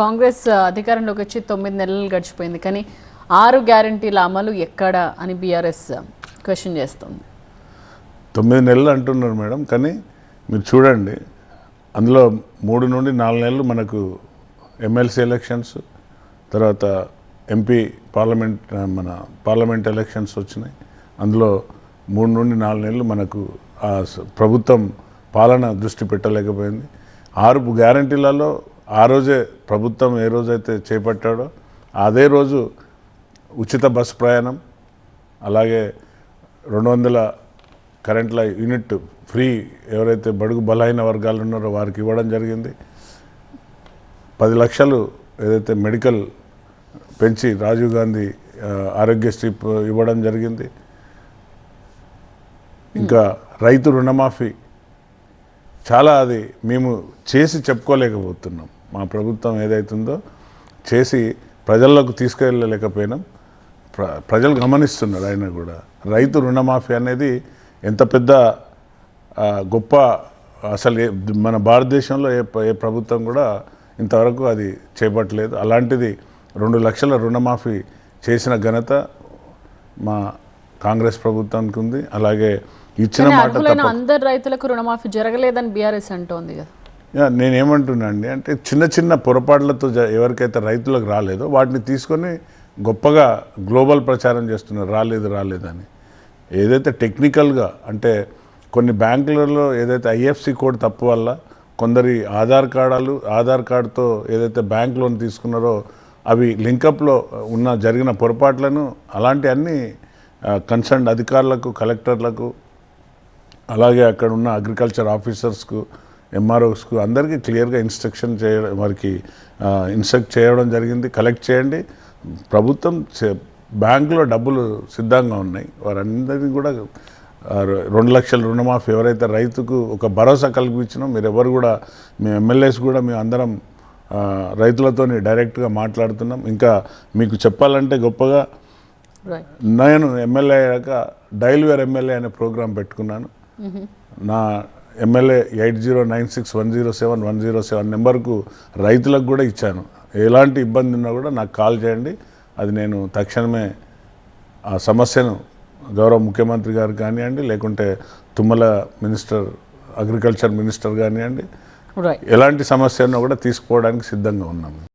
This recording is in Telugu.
కాంగ్రెస్ అధికారంలోకి వచ్చి తొమ్మిది నెలలు గడిచిపోయింది. కానీ ఆరు గ్యారంటీల అమలు ఎక్కడ అని బీఆర్ఎస్ క్వశ్చన్ చేస్తుంది. తొమ్మిది నెలలు అంటున్నారు మేడం కానీ మీరు చూడండి అందులో మూడు నుండి నాలుగు నెలలు మనకు ఎమ్మెల్సీ ఎలక్షన్స్ తర్వాత ఎంపీ పార్లమెంట్ మన పార్లమెంట్ ఎలక్షన్స్ వచ్చినాయి. అందులో మూడు నుండి నాలుగు నెలలు మనకు ప్రభుత్వం పాలన దృష్టి పెట్టలేకపోయింది. ఆరు గ్యారంటీలలో ఆ రోజే ప్రభుత్వం ఏ రోజైతే చేపట్టాడో అదే రోజు ఉచిత బస్సు ప్రయాణం అలాగే రెండు వందల కరెంట్ల యూనిట్ ఫ్రీ ఎవరైతే బడుగు బలహీన వర్గాలు ఉన్నారో వారికి ఇవ్వడం జరిగింది. పది లక్షలు ఏదైతే మెడికల్ పెంచి రాజీవ్ గాంధీ ఆరోగ్యశ్రీ ఇవ్వడం జరిగింది. ఇంకా రైతు రుణమాఫీ చాలా అది మేము చేసి చెప్పుకోలేకపోతున్నాం. మా ప్రభుత్వం ఏదైతుందో చేసి ప్రజల్లోకి తీసుకెళ్ళలేకపోయినాం. ప్ర ప్రజలు గమనిస్తున్నారు ఆయన కూడా. రైతు రుణమాఫీ అనేది ఎంత పెద్ద గొప్ప అసలు ఏ- మన భారతదేశంలో ఏ ఏ ప్రభుత్వం కూడా ఇంతవరకు అది చేపట్టలేదు. అలాంటిది రెండు లక్షల రుణమాఫీ చేసిన ఘనత మా కాంగ్రెస్ ప్రభుత్వానికి ఉంది. అలాగే ఇచ్చిన మాట అందరు రైతులకు రుణమాఫీ జరగలేదని బీఆర్ఎస్ అంటోంది కదా. నేనేమంటున్నా అండి అంటే చిన్న చిన్న పొరపాట్లతో ఎవరికైతే రైతులకు రాలేదో వాటిని తీసుకొని గొప్పగా గ్లోబల్ ప్రచారం చేస్తున్నారు రాలేదు రాలేదని. ఏదైతే టెక్నికల్గా అంటే కొన్ని బ్యాంకులలో ఏదైతే ఐఎఫ్సి కోడ్ తప్పు వల్ల కొందరి ఆధార్ కార్డాలు ఆధార్ కార్డుతో ఏదైతే బ్యాంక్ లోన్ తీసుకున్నారో అవి లింకప్లో ఉన్న జరిగిన పొరపాట్లను అలాంటివన్నీ కన్సర్న్ అధికారులకు కలెక్టర్లకు అలాగే అక్కడ ఉన్న అగ్రికల్చర్ ఆఫీసర్స్కు ఎంఆర్ఓస్కు అందరికీ క్లియర్గా ఇన్స్ట్రక్షన్ చేయడం వారికి ఇన్స్ట్రక్ట్ చేయడం జరిగింది. కలెక్ట్ చేయండి. ప్రభుత్వం బ్యాంకులో డబ్బులు సిద్ధంగా ఉన్నాయి. వారందరినీ కూడా రెండు లక్షల రుణమాఫీ ఎవరైతే రైతుకు ఒక భరోసా కల్పించినో మీరు ఎవరు కూడా మీ ఎమ్మెల్యేస్ కూడా మేము అందరం ఆ, రైతులతోని డైరెక్ట్గా మాట్లాడుతున్నాం. ఇంకా మీకు చెప్పాలంటే గొప్పగా నేను ఎమ్మెల్యే అయ్యాక డైల్ వేర్ ఎమ్మెల్యే అనే ప్రోగ్రాం పెట్టుకున్నాను. నా MLA eight zero nine six one zero seven one zero seven నెంబర్కు రైతులకు కూడా ఇచ్చాను. ఎలాంటి ఇబ్బంది ఉన్నా కూడా నాకు కాల్ చేయండి. అది నేను తక్షణమే ఆ సమస్యను గౌరవ ముఖ్యమంత్రి గారు కానివ్వండి లేకుంటే తుమ్మల మినిస్టర్ అగ్రికల్చర్ మినిస్టర్ కానివ్వండి ఎలాంటి సమస్య ఉన్నా కూడా తీసుకోవడానికి సిద్ధంగా ఉన్నాము.